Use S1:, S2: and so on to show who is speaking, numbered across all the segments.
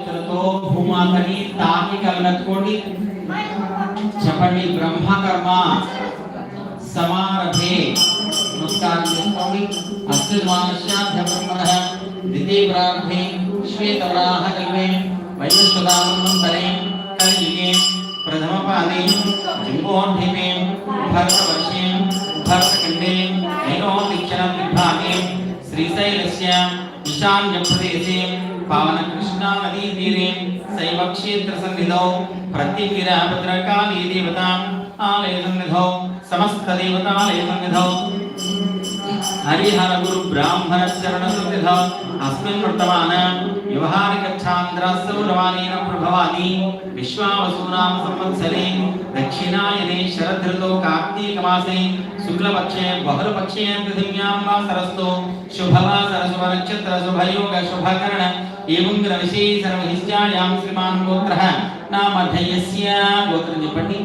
S1: तो भूमातनी ताकि कलनत्कोटि छपड़ी ब्रह्मकर्मा समारभे। नमस्कार कौटि अस्तिद्वानस्याध्य ब्रह्मणः द्वितीयप्रारम्भे श्वेतवराहकल्पे वैश्वदामन्तरे कलियुगे। प्रथमपादे। जिम्बोन्धिमे भरतवर्षे। भरतखण्डे। नैनोदीक्षणं विभागे। श्रीशैलस्य। ईशान्यप्रदेशे। పవన కృష్ణా నదీ తీరే శైవ క్షేత్ర సన్నిధౌ ప్రత్యేకిర భద్రకాళీ దేవతాం ఆలయ సన్నిధౌ సమస్త దేవతాలయ సన్నిధౌ హరిహర గురు బ్రాహ్మణ చరణ సన్నిధౌ అస్మిన్ వర్తమాన వ్యవహారిక ఛాంద్రాస్సౌరవాణేన ప్రభవాని విశ్వావసూనామ సంవత్సరే దక్షిణాయనే శరదృతో కార్తీక మాసే శుక్లపక్షే బహుళపక్షే పృథివ్యాం వాసరస్తో శుభవాసర శుభ నక్షత్ర శుభయోగ శుభకరణ ఏవం విశేషణ విహిష్టాయాం శ్రీమాన్ గోత్రః? నామధేయస్య గోత్రం చెప్పండి.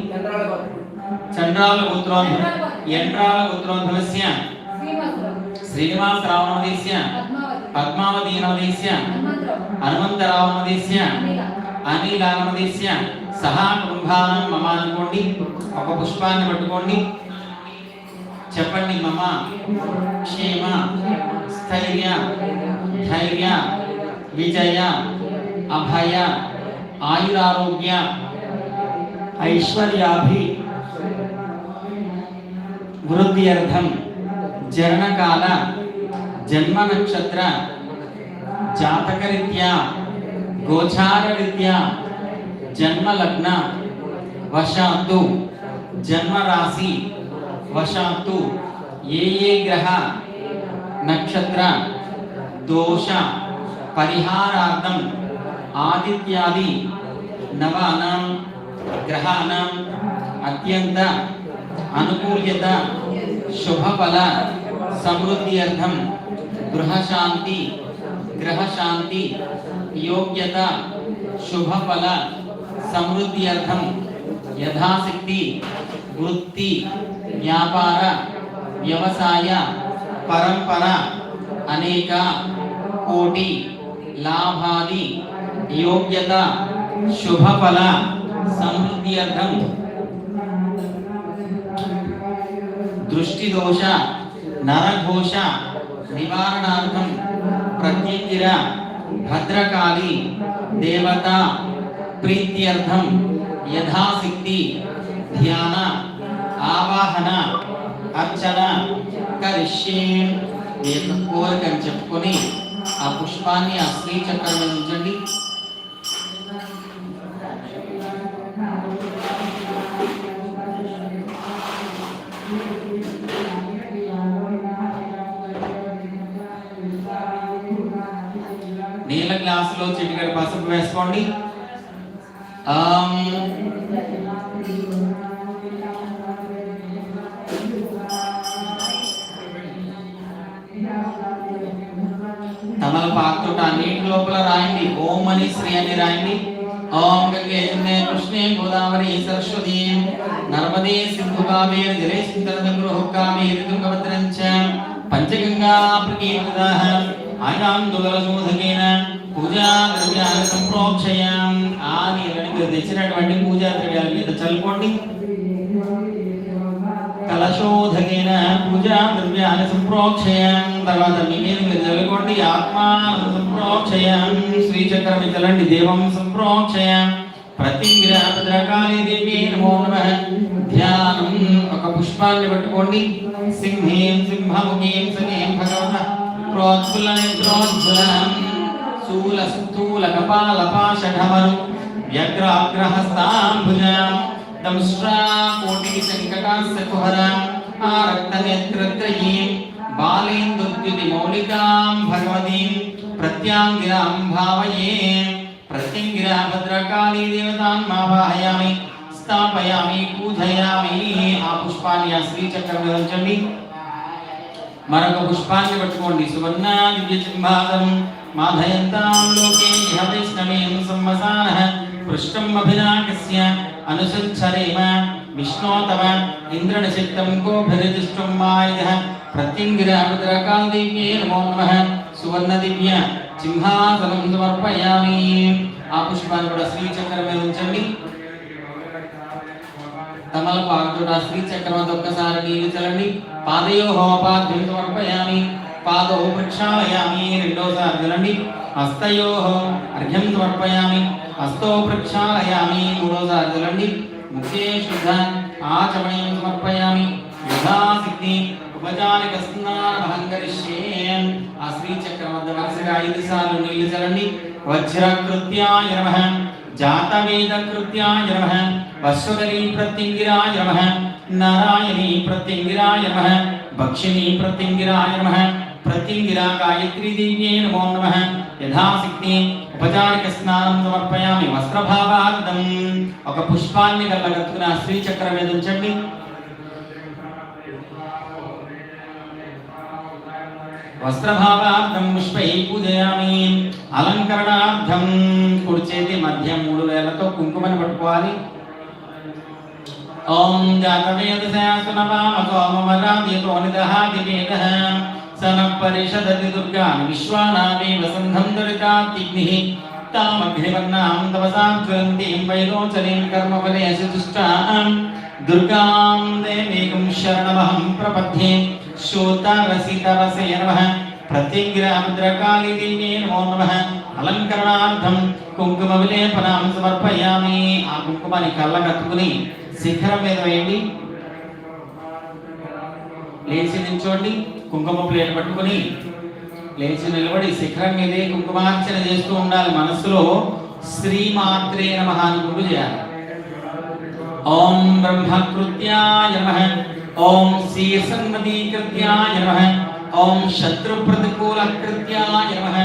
S1: చంద్రాల గోత్రోద్భవ యంత్రాల గోత్రోద్భవస్య శ్రీనివాస రావణోదేశ్య పద్మావతి నవదేశ్య అనిల్ అనిలానమదేశ్య సహా కుటుంబానం మమ అనుకోండి. ఒక పుష్పాన్ని పట్టుకోండి. చెప్పండి మమ. క్షేమ. స్థైర్య. ధైర్య. विजय, अभय, आयुरारोग्य, ऐश्वर्याभि वृद्ध्यर्थम जननकाल जन्म नक्षत्र जातक रीत्या गोचार रीत्या जन्म लग्न वशातु जन्म राशि वशातु ये ये ग्रह, नक्षत्र, दोषा పరిహారార్థం ఆదిత్యాది నవానాం గ్రహాణం అత్యంత అనుకూల్యత శుభఫల సమృద్ధి అర్థం గృహశాంతి గ్రహశాంతి యోగ్యత శుభఫల సమృద్ధి అర్థం యథాశక్తి వృత్తి వ్యాపార వ్యవసాయ పరంపర అనేక కోటి లాభాది యోగ్యత శుభఫల సమృద్ధి అర్థం. దృష్టి దోష నరఘోష నివారణార్థం ప్రత్యేకిర భద్రకాళి దేవత ప్రీత్యర్థం యథాశక్తి ధ్యాన ఆవాహన అర్చన కరిష్యే కోరికని చెప్పుకొని ఆ పుష్పాన్ని ఆ స్త్రీ చక్రంలో ఉంచండి నీళ్ళ గ్లాసులో చిటికెడు పసుపు వేసుకోండి. పాకుట తమలపాకుతో నీటి లోపల రాయండి ఓం అని శ్రీ అని రాయండి. ఓం గంగే జమునే కృష్ణే గోదావరి సరస్వతి నర్మదే సింధు కావేరి జలే సింధు హుక్కామేరి తుంగభద్రం చ. పంచగంగా ప్రకీర్తితాః ఆయాందులసూధకేన పూజా ద్రవ్యాన్ని సంప్రోక్షయాం ఆ నీళ్ళని మీరు తెచ్చినటువంటి పూజా ద్రవ్యాల మీద చల్లుకోండి. కలశోధకేన పూజా ద్రవ్యాన్ని సంప్రోక్షయాం తర్వాత మీ మీద మీరు చల్లుకోండి ఆత్మా సంప్రోక్షయాం శ్రీచక్రం చలండి దేవం సంప్రోక్షయాం ప్రతిగ్రహ భద్రకాళి దేవి నమో నమ. ధ్యానం ఒక పుష్పాన్ని పట్టుకోండి. సింహేం సింహముఖీం సనేం భగవత. ప్రోత్ఫుల్ల నేత్రోజ్వలం శూల స్థూల కపాల పాశఢమరు వ్యగ్రాగ్రహస్తాంభుజాం దంశ్రా కోటి సంకటాస్య కుహరాం ఆరక్త నేత్రత్రయీం బాలేందుద్యుతి మౌలికాం భగవతీం ప్రత్యాంగిరాం భావయే ప్రత్యంగిరా భద్రకాళీ దేవతాం ఆవాహయామి స్థాపయామి పూజయామి ఆ పుష్పాన్ని ఆ శ్రీచక్రం మీద ఉంచండి మరొక పుష్పాన్ని పట్టుకోండి సువర్ణ దివ్య చింబాదం మాధయంతాం లోకే ఇహ వైష్ణవీం సంవసానః పృష్టం అభినాకస్య అనుసంచరేమ విష్ణోతమ ఇంద్రనశక్తం గోభిరజిష్టం మాయుధ ప్రత్యంగిరాభద్రకాల్ దివ్యే నమో నమః సువర్ణ దివ్య సింహాసనం సమర్పయామి ఆ పుష్పాన్ని కూడా శ్రీచక్రం మీద ఉంచండి తమలపాకుతో ఆ శ్రీచక్రం వద్ద ఒక్కసారి నీళ్లు చల్లండి పాదయో హోపాద్యం సమర్పయామి పాదో ప్రక్షాళయామి రెండోసారి చల్లండి హస్తయో అర్ఘ్యం సమర్పయామి. హస్తో ప్రక్షాళయామి మూడోసారి చల్లండి ముఖ్యే శుద్ధ ఆచమయం సమర్పయామి. యథాశక్తి ఉపచారిక స్నానం కరిష్యే ఆ శ్రీచక్రం వద్ద వరుసగా ఐదు సార్లు నీళ్ళు చల్లండి వజ్రకృత్యాయ నమః. జాతవేదకృత్యాయ నమః. వశ్వదరీ ప్రత్యంగిరాయ నమః. నారాయణీ ప్రత్యంగిరాయ నమః. భక్షిణీ ప్రత్యంగిరాయ నమః. ప్రత్యంగిరా గాయత్రీ దేవ్యే నమో నమః యథాశక్తి ఉపచారిక స్నానం సమర్పయామి వస్త్రభావార్థం ఒక పుష్పాన్ని కళ్ళగత్తుకున్న శ్రీచక్రం మీద ఉంచండి వస్త్రభావార్థం పుష్పై పూజయామి అలంకరణార్థం కుడి చేతి మధ్య మూడు వేలతో కుంకుమని పట్టుకోవాలి ఓం జాతవేదశాసునవామ సోమవరాదితో నిదహాది వేదః సనపరిషదతి దుర్గాన్ విశ్వానామేవ సంధం దరితాగ్నిః తామగ్నివర్ణాం తపసాం జ్వలంతీం వైలోచనీం కర్మఫలే అసితుష్టాం దుర్గాం దేవీకం శరణమహం ప్రపద్యే. శోతరసితరసే నమః. ప్రత్యంగిరాముద్రకాళీ దేవ్యే నమో నమః. అలంకరణార్థం కుంకుమ విలేపనాం సమర్పయామి. ఆ కుంకుమని కళ్ళ కట్టుకుని శిఖరం మీద వేయండి. లేచి నిల్చోండి. కుంకుమ ప్లేట్ పట్టుకుని లేచి నిలబడి శిఖరం మీదే కుంకుమార్చన చేస్తూ ఉండాలి మనసులో శ్రీమాత్రే నమః అనుకుంటూ చేయాలి ఓం బ్రహ్మకృత్యాయ నమః ఓం శీర్షన్మదీకృత్యాయ నమః ఓం శత్రుప్రతికూలకృత్యాయ నమః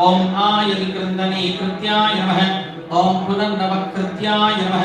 S1: ఓం ఆయుధికృందనీకృత్యాయ నమః ఓం పునర్నవకృత్యాయ నమః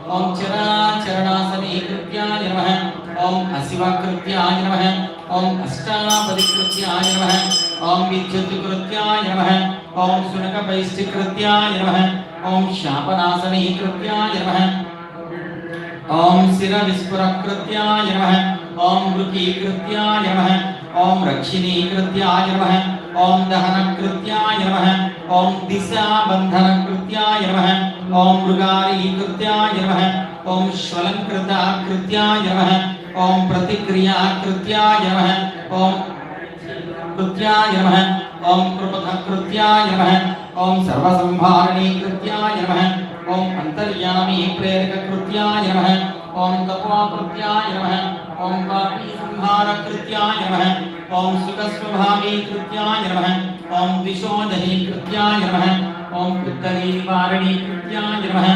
S1: ओम चराचरणासनीकृत्याय नमः। ओम अशिवाकृत्याय नमः। ओम अष्टापदी अष्टापदिकृत्याय नमः। ओम विद्युत विद्युत्कृत्याय नमः। ओम सुनक वैश्य शुनकपैश्चिकृत्याय नमः। ओम शापनासनी शापनासनीकृत्याय नमः। ओम शिरविस्फुरकृत्याय नमः। ओम वृकीकृत्याय नमः। ओम रक्षिणी कृत्याय नमः ओम दहन कृत्याय नमः ओम दिशा बंधन कृत्याय नमः ओम मृगारी कृत्याय नमः ओम श्वलंकृता कृत्याय नमः ओम प्रतिक्रिया कृत्याय नमः ओम कृत्याय नमः ओम कृपध कृत्याय नमः ओम सर्वसंहारिणी कृत्याय नमः ओम अंतर्यामी प्रेरक कृत्याय नमः ओम कपोकृत्याय नमः। ओम पापी संहारकृत्याय नमः। ओम सुखस्वभावी कृत्याय नमः। ओम विशोधनी कृत्याय नमः। ओम पितरी निवारणी कृत्याय नमः।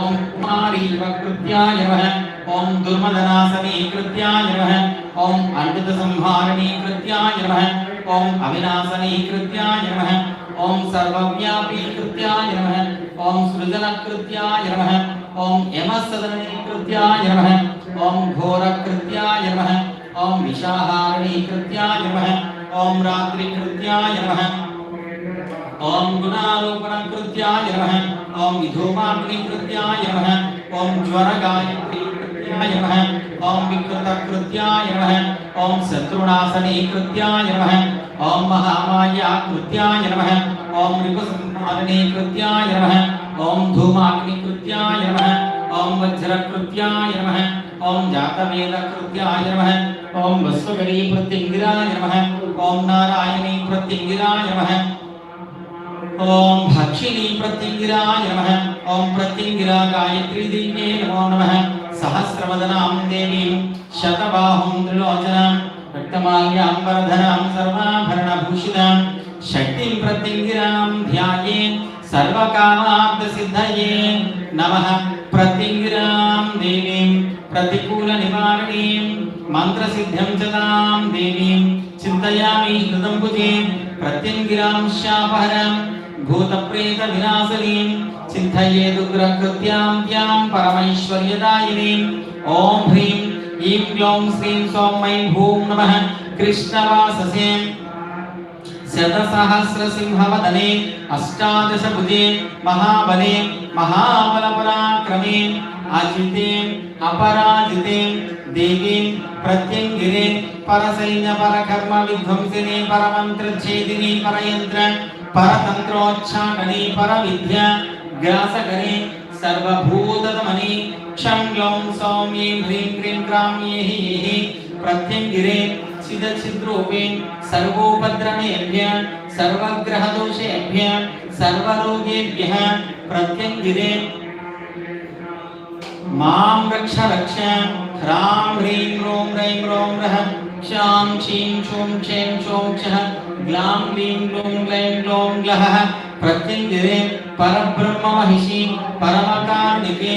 S1: ओम कुमारी कृत्याय नमः। ओम दुर्मदनाशनी कृत्याय नमः। ओम अनृत संहारिणी कृत्याय नमः। ओम अविनाशनी कृत्याय नमः। ओम सर्वव्यापी कृत्याय नमः। ओम सृजन कृत्याय नमः। ॐ यमसदनीकृत्याय नमः ॐ घोरकृत्याय नमः ॐ विषाहारणीकृत्याय नमः ओम रात्रिकृत्याय नमः ॐ गुणारोपणकृत्याय नमः ॐ विधूमाग्निकृत्याय नमः ॐ ज्वरगायत्रीकृत्याय नमः ओम विकृतकृत्याय नमः ॐ शत्रुणासनीकृत्याय नमः ॐ महामायाकृत्याय नमः ॐ रिपुसंहारणीकृत्याय नमः ओम धूमाग्नि कृत्याय नमः, ओम वज्र कृत्याय नमः, ओम जातवेद कृत्याय नमः, ओम वस्वगरीप्रत्यङ्गिराय नमः, ओम नारायणी प्रतिंगिराय नमः, ओम भक्षिणी प्रतिंगिराय नमः, ओम प्रतिंगिरा गायत्री देव्ये नमो नमः, सहस्रवदनां देवी शतबाहुं त्रिलोचनां रक्तमाल्याम्बरधनां सर्वाभरणभूषितां, शक्तिं प्रत्यङ्गिरां ध्यायेत्। సిద్ధయే నమ ప్రత్యంగిరాం దేవీం ప్రతికూల నివారణీం మంత్రసిద్ధ్యం చదాం దేవీం. చింతయామి హృదంబుజే ప్రత్యంగిరాం శాపహరాం భూతప్రేత వినాశనీం చింతయేదుగ్రకృత్యాం త్యాం పరమైశ్వర్యదాయినీం. ఓం హ్రీం ఈం క్లౌం శ్రీం సౌం ఐం భూం నమః కృష్ణవాససేం. శతసహస్రసింహవదనే అష్టాదశభుజే మహాబలే మహాబలపరాక్రమే అజితే అపరాజితే దేవీ ప్రత్యంగిరే పరసైన్య పరకర్మ విధ్వంసిని పరమంత్రఛేదిని పరయంత్ర పరతంత్రోచ్చాటని పరవిద్య గ్రాసకరి సర్వభూతమని క్షం గ్లౌం సౌమ్యే హ్రీం క్రీం క్రాం ఏహి ప్రత్యంగిరే చిదచిద్రూపే सर्वोपद्रवेभ्य सर्वग्रहदोषेभ्य सर्वरोगेभ्यः, प्रत्यङ्गिरे। माँ रक्ष रक्ष, ह्रां ह्रीं रों रैं रों रः, क्षां क्षीं क्षूं क्षें क्षों क्षः, ग्लां ग्लीं ग्लूं ग्लैं ग्लौं ग्लः प्रत्यङ्गिरे। परब्रह्ममहिषि परमकार्णिके,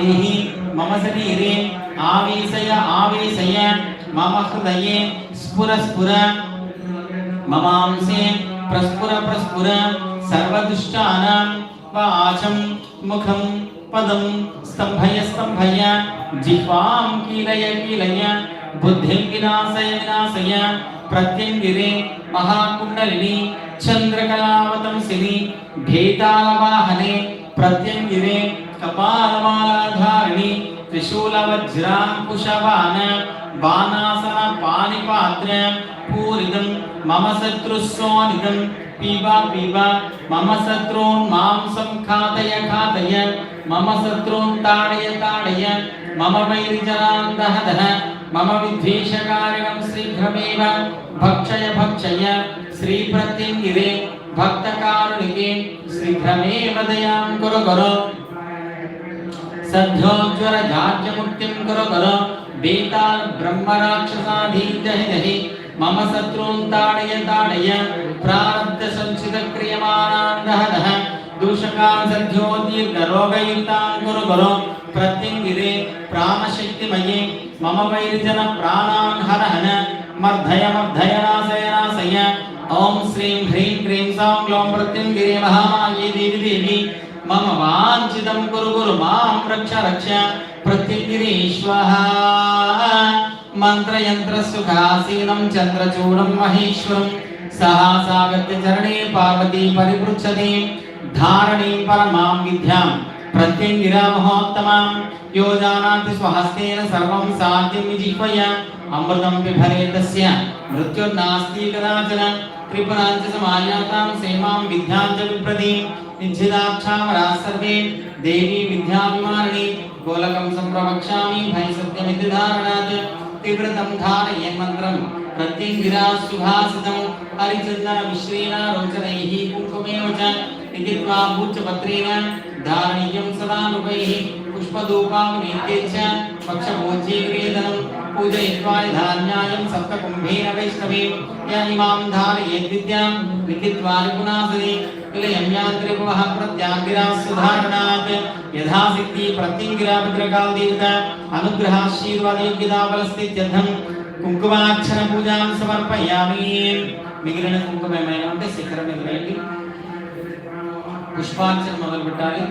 S1: एहि मम शरीरे। आवेशय आवेशय, मम हृदये स्फुर स्फुर ममांसे प्रस्फुर प्रस्फुर सर्वदुष्टानां वाचं मुखं पदं स्तंभय स्तंभय जिह्वां कीलय कीलय बुद्धिं विनाशय विनाशय प्रत्यङ्गिरे महाकुण्डलिनी चन्द्रकलावतंसिनि भेदालवाहने प्रत्यङ्गिरे कपालमालाधारिणि त्रिशूलवज्राङ्कुशवान బాణాసన పానిపాత్ర పూరిదం మమ శత్రుస్వానిదం పీబ పీబ మమ శత్రూన్ మాంసం ఖాతయ ఖాతయ మమ శత్రూన్ తాడయ తాడయ మమ వైరిజరాన్ దహ దహ మమ విద్వేషకారణం శీఘ్రమేవ భక్షయ భక్షయ శ్రీ ప్రత్యంగిరే భక్తకారుణికే శీఘ్రమేవ దయాం కురు కురు సద్యోజ్వర జాజ్యముక్తిం కురు కురు బేతాల్ బ్రహ్మ రాక్షసాధీన్ దహి దహి మమ శత్రూన్ తాడయ తాడయ ప్రారబ్ధ సంచిత క్రియమానాన్ దహ దహ దూషకాన్ సద్యో దీర్ఘ రోగయుక్తాన్ కురు కురు ప్రత్యంగిరే ప్రాణశక్తిమయే మమ వైరిజన ప్రాణాన్ హర హన మర్ధయ మర్ధయ నాశయ నాశయ ఓం శ్రీం మమ వాంఛితం కురు కురు మాం రక్ష రక్ష ప్రత్యంగిరీశ్వః మంత్రయంత్ర సుఖాసీనం చంద్రచూడం మహేశ్వరం సహాసాగత్య చరణే పార్వతీ పరిపృచ్ఛతి ధారణీం పరమాం విద్యాం ప్రత్యంగిరామహోత్తమాం యో జానాతి స్వహస్తేన సర్వం సాధ్యం విజిహ్వయ అమృతం పిభరే తస్య మృత్యుర్నాస్తి కదాచన త్రిపురాంచ సమాయాతాం సేమాం విద్యాంచ విప్రదీం निज्झिताक्षामरा सर्वे, देवी विद्याभिमानिनी गोलकं सम्प्रवक्ष्यामि भय सत्यमितिधारणात् तीव्रतं धारयन्मन्त्रं प्रत्यङ्गिरा सुभासितं हरिचन्दनमिश्रेण रोचनैः कुङ्कुमेव च, इति त्वा भूचपत्रेण धारणीयं सदा नृपैः पुष्पधूपां नित्येच्य पक्षमोज्जीवेदनं पूजयित्वा धान्यायं सप्तकुम्भेन वैष्णवीं या इमां धारयेद्विद्यां विदित्वा निपुणासने निलयं यान्त्रिपुवः प्रत्याग्रासुधारणात् यथा सिद्धि प्रत्यङ्गिराभद्रकालदेवता अनुग्रहाशीर्वादयोग्यताबलस्थित्यर्थं కుంకుమాక్షరపూజాం సమర్పయామి మిగిలిన కుంకుమ ఏమైనా ఉంటే శిఖరం ఎదురండి పుష్పార్చన మొదలు పెట్టాలి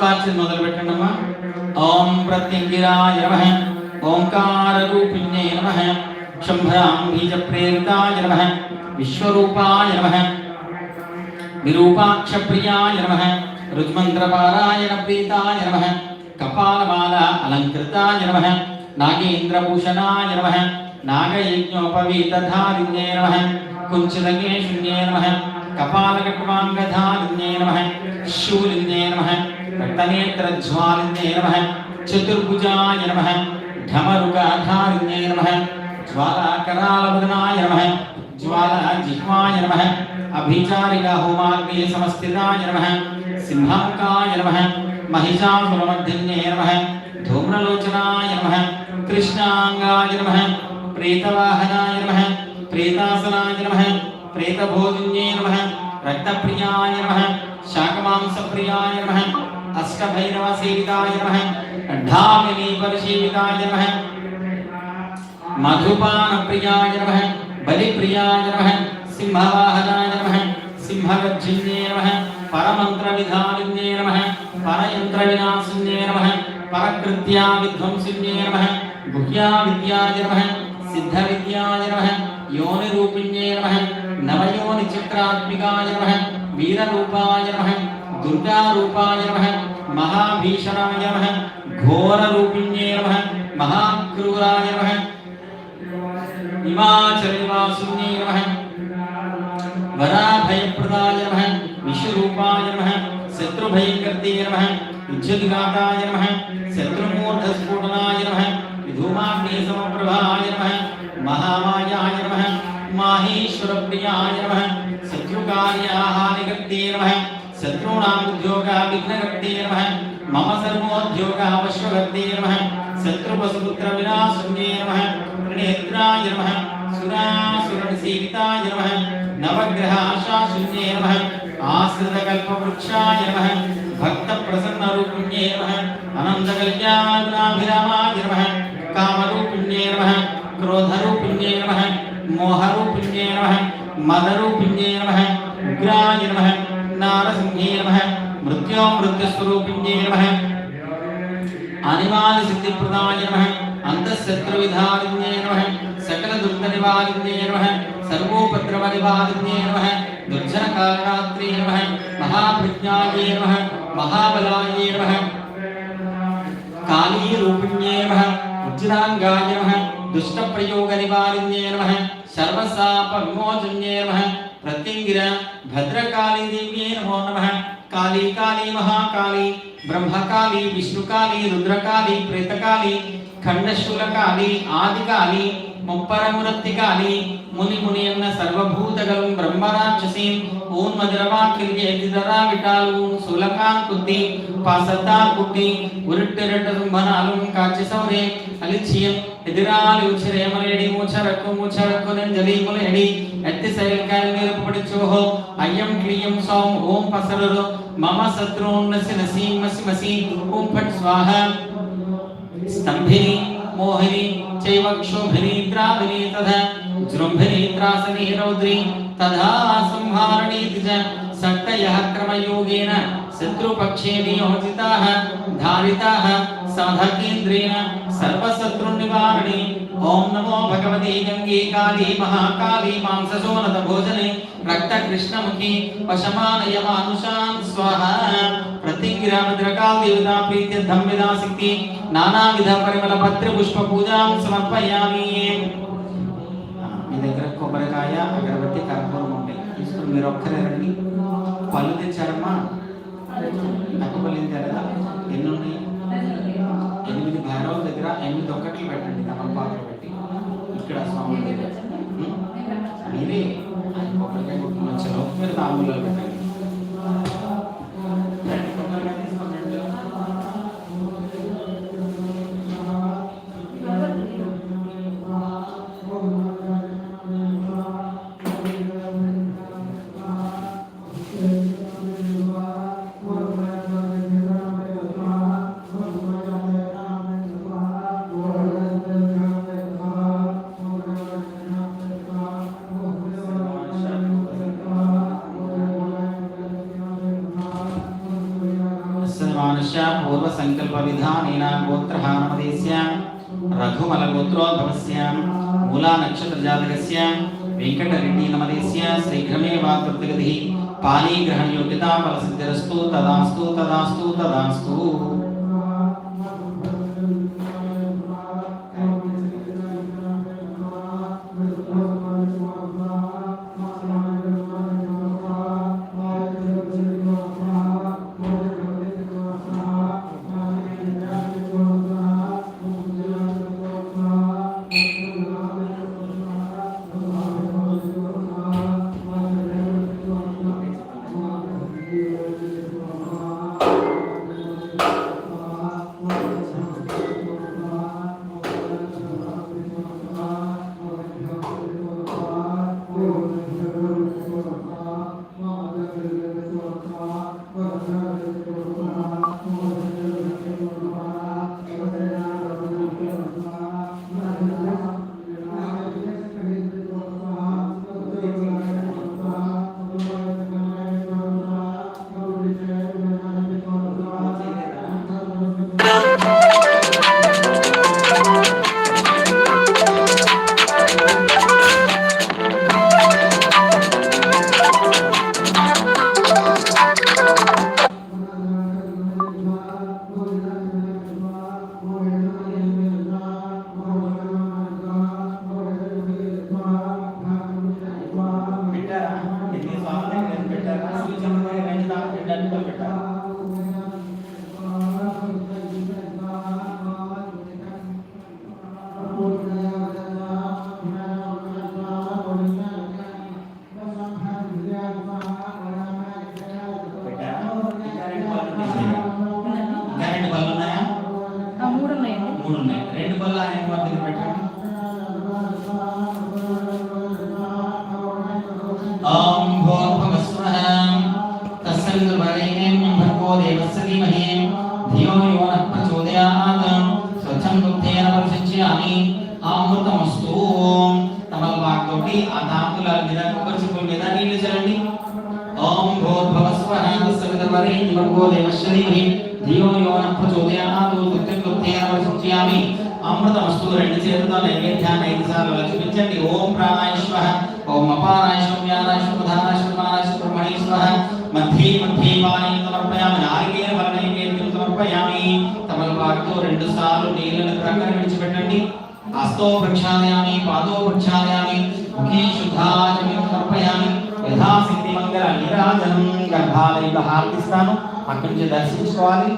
S1: పుష్పార్చన మొదలు పెట్టండి అమ్మా ఓం ప్రత్యంగిరాయ నమః ఓంకార రూపిణ్యే నమః శంభరాం బీజ ప్రేరితాయ నమః విశ్వరూపాయ నమః విరూపాక్ష ప్రియాయ నమః రుజ్మంత్రపారాయణ ప్రీతాయ నమః కపాలమాల అలంకృతాయ నమః నాగేంద్రభూషణాయ నమః నాగయజ్ఞోపవీతధారిణ్యే నమః కుంచలగే శూన్యే నమః కపాలకట్వాంగధారిణ్యే నమః శూలిన్యే నమః रक्तनेत्रज्वालिन्ये नमः, चतुर्भुजाय नमः ढमरुकाधारिण्ये नमः, ज्वालाकरालवदनाय नमः, ज्वालाजिह्वाय नमः अभिचारिकाहोमाग्ने समस्थिताय नमः सिंहाङ्काय नमः महिषासुरमर्दिन्ये नमः, धूम्रलोचनाय नमः, कृष्णाङ्गाय नमः, प्रेतवाहनाय नमः, प्रेतासनाय नमः, प्रेतभोजिन्ये नमः, रक्तप्रियाय नमः, शाकमांसप्रियाय नमः अष्टभैरवसेविताय नमः। ढामिनीपरिसेविताय नमः। मधुपानप्रियाय नमः। बलिप्रियाय नमः। सिंहवाहनाय नमः। सिंहगर्जिन्ये नमः। परमन्त्रविधानिन्ये नमः। परयन्त्रविनाशिन्ये नमः। परकृत्या विध्वंसिन्ये नमः। गुह्या विद्याय नमः। सिद्धविद्याय नमः। योनिरूपिण्ये नमः। नवयोनिचक्रात्मिकाय नमः। वीररूपाय नमः। दुर्गा रूपाय नमः, महाभीषणाय नमः घोर घोररूपिण्ये नमः, महाक्रूराय नमः हिमाचलवासिने नमः, वराभयप्रदाय नमः, विश्वरूपाय नमः शत्रुभयकर्त्री नमः युज्यदिगाताय नमः, शत्रुमूर्धस्फोटनाय नमः धूमाग्निसमप्रभाय नमः, महामायाय नमः, माहेश्वरप्रियाय नमः शत्रुकार्याहानिकर्त्री नमः शत्रूणाम् उद्योगः विघ्नगर्तेर्वः मम सर्वोद्योगः अवश्यगर्तेर्वः शत्रुपसुपुत्रविनाशुर्येर्वः प्रणेत्रायर्वः सुरासुरसीतायर्वः नवग्रहाशाशून्येर्वः आश्रितकल्पवृक्षायर्वः भक्तप्रसन्नरूपिण्येर्वः अनन्तकल्याणाभिरामायर्वः कामरूपिण्येर्वः क्रोधरूपिण्येर्वः मोहरूपिण्येर्वः मदरूपिण्येर्वः उग्रायर्वः ஞானசிங்கே நம மிருத்யோம் மிருத்யஸ்வரூபிண்டே நம அனிவான சித்தி பிரதாய நம அந்தசத்ரு விதாரிண்யே நம சகல துர்த்த நிவாரிண்யே நம சர்வோபத்ரவ நிவாரிண்யே நம துர்ஜன காரணாத்ரே நம மகாபிரஜாயே நம மகாபலாயே நம காளீ ரூபிண்யே நம உஜ்ஜிதாங்காய நம दुष्ट प्रयोग निवारिण्ये नमः సర్వసాప విమోచన్యే నమ ప్రత్యంగిర భద్రకాళీదేవ్యే నమో నమః కాళీ కాళీ మహాకాళీ బ్రహ్మకాళీ విష్ణుకాళీ రుద్రకాళీ ప్రేతకాళీ ఖండశూలకాళీ ఆదికాళీ ముప్పరమృత్తికాళీ ముని మునియన్న సర్వభూతగలం బ్రహ్మరాక్షసీం ఓం మధురవాక్రియ ఎదిదరావిటాలూం సులకాన్ కుత్తి పాసత్తార్ కుట్టి ఉరిట్టెరట సుంభనాలం కాచి సౌరే అలిచియం എതിരാളി ഉച്ചരേമലയടി മൂച്ചറക്കു മൂച്ചറക്കുനൻ ജലീമുലയടി എത്തിസൈൽക്കാൻ നിരപ്പടിച്ചോഹോ അയ്യം ക്ലിയം സോം ഓം പസറരു മമ ശത്രുന്നസി നസീം മസി മസി ഓം ഫട്ട് സ്വാഹ സ്തംഭിനി मोहिनी चैव क्षोभिनी द्राविनी तथा जृंभिनी त्रासनी रौद्री तथा संहारणी च सक्तयः क्रमयोगेन శత్రుపక్షేణియోచితాః ధారితాః సాధకేంద్రేణ సర్వశత్రునివారణి ఓం నమో భగవతి గంగే కాళీ మహాకాళీ మాంససోనత భోజనే రక్త కృష్ణముఖి పశమానయ మానుషాన్ స్వాహ. ప్రతిగ్రామద్రకాల దేవతా ప్రీత్యర్థం విలాసితి నానావిధ పరిమళ పత్ర పుష్ప పూజాం సమర్పయామి మీ దగ్గర కొబ్బరికాయ అగరబత్తి కర్పూరం ఉంటాయి. మీరు ఒక్కరే రండి. పళ్ళు తెచ్చారమ్మా. నక్కపల్లి కదా? ఎన్ని ఉన్నాయి ఎనిమిది భైరవుల దగ్గర ఎనిమిది ఒక్కట్లు పెట్టండి తమలపాకులు పెట్టి. ఇక్కడ స్వామి దగ్గర. మీరే. ఆయన కొబ్బరికాయ కొట్టుకుని వచ్చారు మీరు తాంబూలాలు పెట్టండి. పునశ్చ పూర్వసంకల్పవిధానేన గోత్రహానమదేశ్య రఘుమలగోత్రోద్భవస్య మూలానక్షత్రజాతకస్య వెంకటరెడ్డి నమదేశ్య శీఘ్రమే వా కృతగతి పాణీగ్రహణయోగ్యతా ఫలసిద్ధిరస్తు తదాస్తు తదాస్తు తదాస్తు సవితర్వరేణ్యం భర్గో దేవస్య ధీమహి ధియో యో నః ప్రచోదయాత్ సత్యం దుఃఖేన పరిశించామి అమృతమస్తు రెండు చేతులతో నైవేద్యాన్ని ఐదు సార్లు అలా ఓం ప్రాణాయ స్వః ఓం అపానాయ సౌమ్యానాయ సుప్రధానాయ సుప్రమానాయ సుబ్రహ్మణ్య స్వః మధ్యే మధ్యే వాణి సమర్పయామి నారికే ఫల నైవేద్యం సమర్పయామి తమలపాకుతో రెండు సార్లు నీళ్ళను ప్రక్కన విడిచిపెట్టండి హస్తో ప్రక్షాళయామి పాదో ప్రక్షాళయామి ముఖే శుద్ధాచమి సమర్పయామి యథాశక్తి మంగళ నీరాజనం గర్భాలయంలో హారతిస్తాను అక్కడి నుంచి దర్శించుకోవాలి.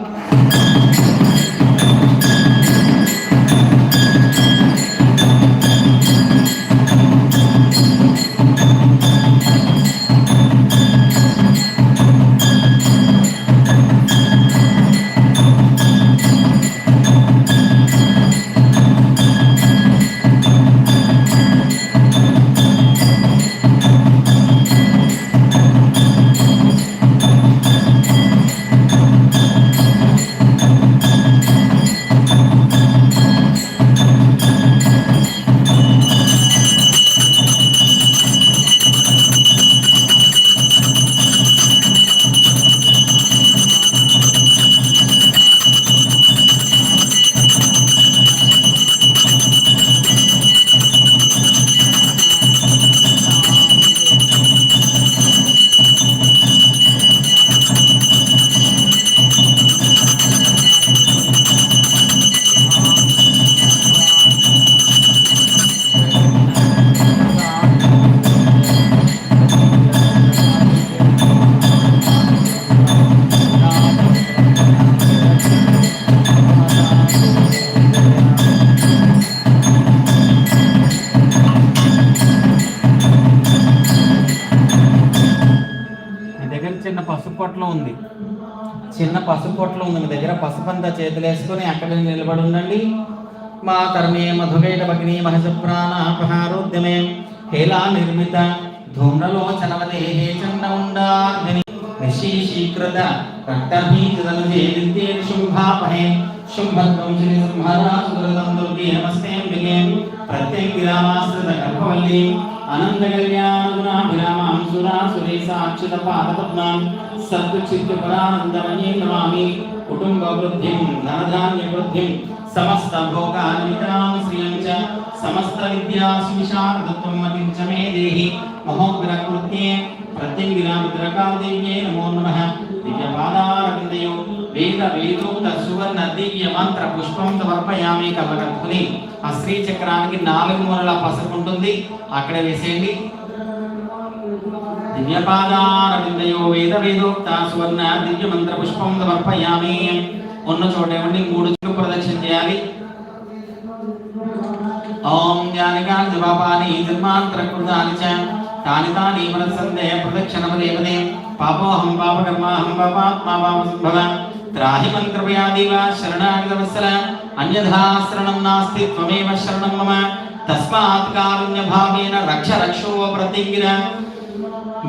S1: దగ్గర చేతులేసుకుని అక్కడ నిలబడి ఉండండి మా కర్మే మధుకైట భగ్ని మహజ ప్రాణాపహారోద్యమే హేలా నిర్మిత ధూమ్రలోచనవదే హే చండముండార్ధిని. నిశీశీకృత రక్తభీతదనుజే విద్యే శుంభాపహే. శుంభత్వం శ్రీ సంహారాసుదృతం దుర్గే నమస్తే ప్రత్యేక ప్రత్యేకిరామాశ్రిత గర్భవల్లి. అనంత కళ్యాణగుణాభిరామాం సురాసురే సాక్షిత పాదపద్మాం సద్చిత్తు పరానందమయే నమామి కుటుంబ వృద్ధిం ధనధాన్య వృద్ధిం సమస్త భోగాన్వితాం శ్రియం చ సమస్త విద్యాసు విశారదత్వం మతించ మే దేహి ఆ స్త్రీ చక్రానికి నాలుగు మూలల పసుపు ఉంటుంది. అక్కడ వేసేయండి. దివ్యపాదారవిందయో వేద వేదోక్త సువర్ణ దివ్య మంత్ర పుష్పం సమర్పయామి. ఉన్న చోట ఏమండి? మూడు చుట్టూ ప్రదక్షిణ చేయాలి. ఓం జ్ఞానికాని జపాపాని జన్మాంతరకృతాని చ. తాని తాని మనస్సందేహ ప్రదక్షిణమదేవదే. పాపోహం పాపకర్మాహం పాపాత్మా పాపసంభవ త్రాహి మంత్రపయాదివ శరణాగతవత్సల అన్యథా శరణం నాస్తి త్వమేవ శరణం మమ తస్మాత్ కారుణ్యభావేన రక్ష రక్షో ప్రతిగిర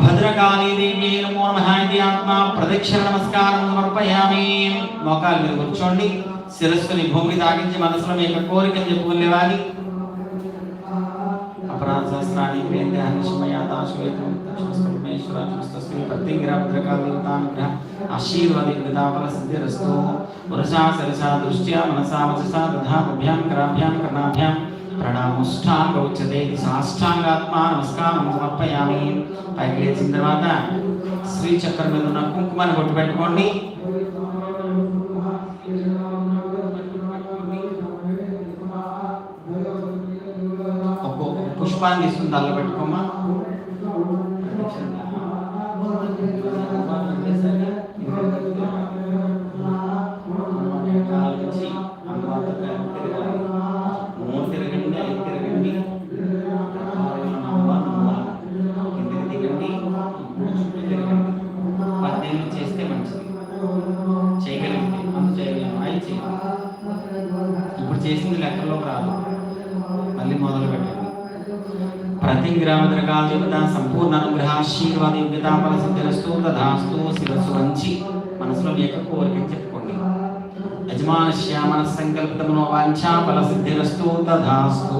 S1: భద్రకాళీ దేవి నమో నమః ఇది ఆత్మ ప్రదక్షిణ నమస్కారం సమర్పయామి మోకాలు మీరు కూర్చోండి శిరస్సుని భూమికి తాగించి మనసులో మీ యొక్క కోరికను చెప్పుకుని లేవాలి అపరాధ సహస్రాన్ని ఆశీర్వాదితాఫల సిద్ధిరస్తు పురుషా సరసా దృష్ట్యా మనసా వచసా దధాభ్యాం కరాభ్యాం కర్ణాభ్యాం ప్రణాముష్టాంగ ఉచ్యతే ఇది సాష్టాంగాత్మ నమస్కారం సమర్పయామి. పైకి లేచిన తర్వాత శ్రీ చక్రం మీద ఉన్న కుంకుమని కొట్టు పెట్టుకోండి. పుష్పాన్ని ఇస్తుంది దానిలో పెట్టుకోమా సంపూర్ణ యోగ్యతా ఫల సిద్ధిరస్తు తదాస్తు శిరస్సు వంచి మనసులో లేక యొక్క కోరికని చెప్పుకోండి. యజమాన శ్యామన సంకల్పిత మనోవాంఛ ఫల సిద్ధిరస్తు తదాస్తు